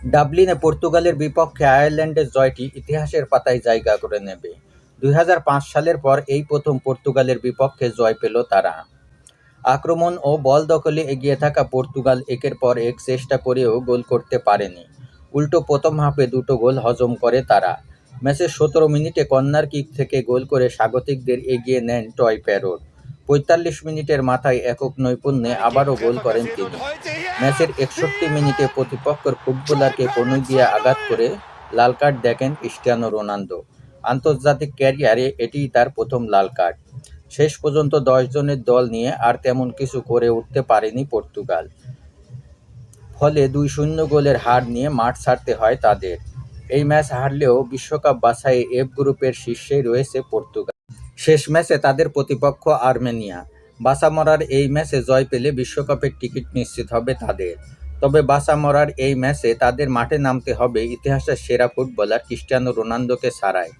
ডাবলিনে পর্তুগালের বিপক্ষে আয়ারল্যান্ডের জয়টি ইতিহাসের পাতায় জায়গা করে নেবে। দুই হাজার পাঁচ সালের পর এই প্রথম পর্তুগালের বিপক্ষে জয় পেল তারা। আক্রমণ ও বল দখলে এগিয়ে থাকা পর্তুগাল একের পর এক চেষ্টা করেও গোল করতে পারেনি। উল্টো প্রথম হাফে দুটো গোল হজম করে তারা। ম্যাচের সতেরো মিনিটে কর্নার কিক থেকে গোল করে স্বাগতিকদের এগিয়ে নেন টয় প্যারোর পঁয়তাল্লিশ মিনিটের মাথায় একক নৈপুণ্যে আবারও গোল করেন তিনি। ম্যাচের একষট্টি মিনিটে প্রতিপক্ষের ফুটবলারকে কনুই দিয়ে আঘাত করে লাল কার্ড দেখেন ক্রিস্টিয়ানো রোনালদো। আন্তর্জাতিক ক্যারিয়ারে এটিই তার প্রথম লাল কার্ড। শেষ পর্যন্ত জনের দল নিয়ে আর তেমন কিছু করে উঠতে পারেনি পর্তুগাল। ফলে দুই শূন্য গোলের হার নিয়ে মাঠ ছাড়তে হয় তাদের। এই ম্যাচ হারলেও বিশ্বকাপ বাছাইয়ে এফ গ্রুপের শীর্ষেই রয়েছে পর্তুগাল। শেষ ম্যাচে তাদের প্রতিপক্ষ আর্মেনিয়া। বাসা মরার এই ম্যাচে জয় পেলে বিশ্বকাপের টিকিট নিশ্চিত হবে তাদের। তবে বাসা মরার এই ম্যাচে তাদের মাঠে নামতে হবে ইতিহাসের সেরা ফুটবলার ক্রিস্টিয়ানো রোনালদোকে ছাড়াই।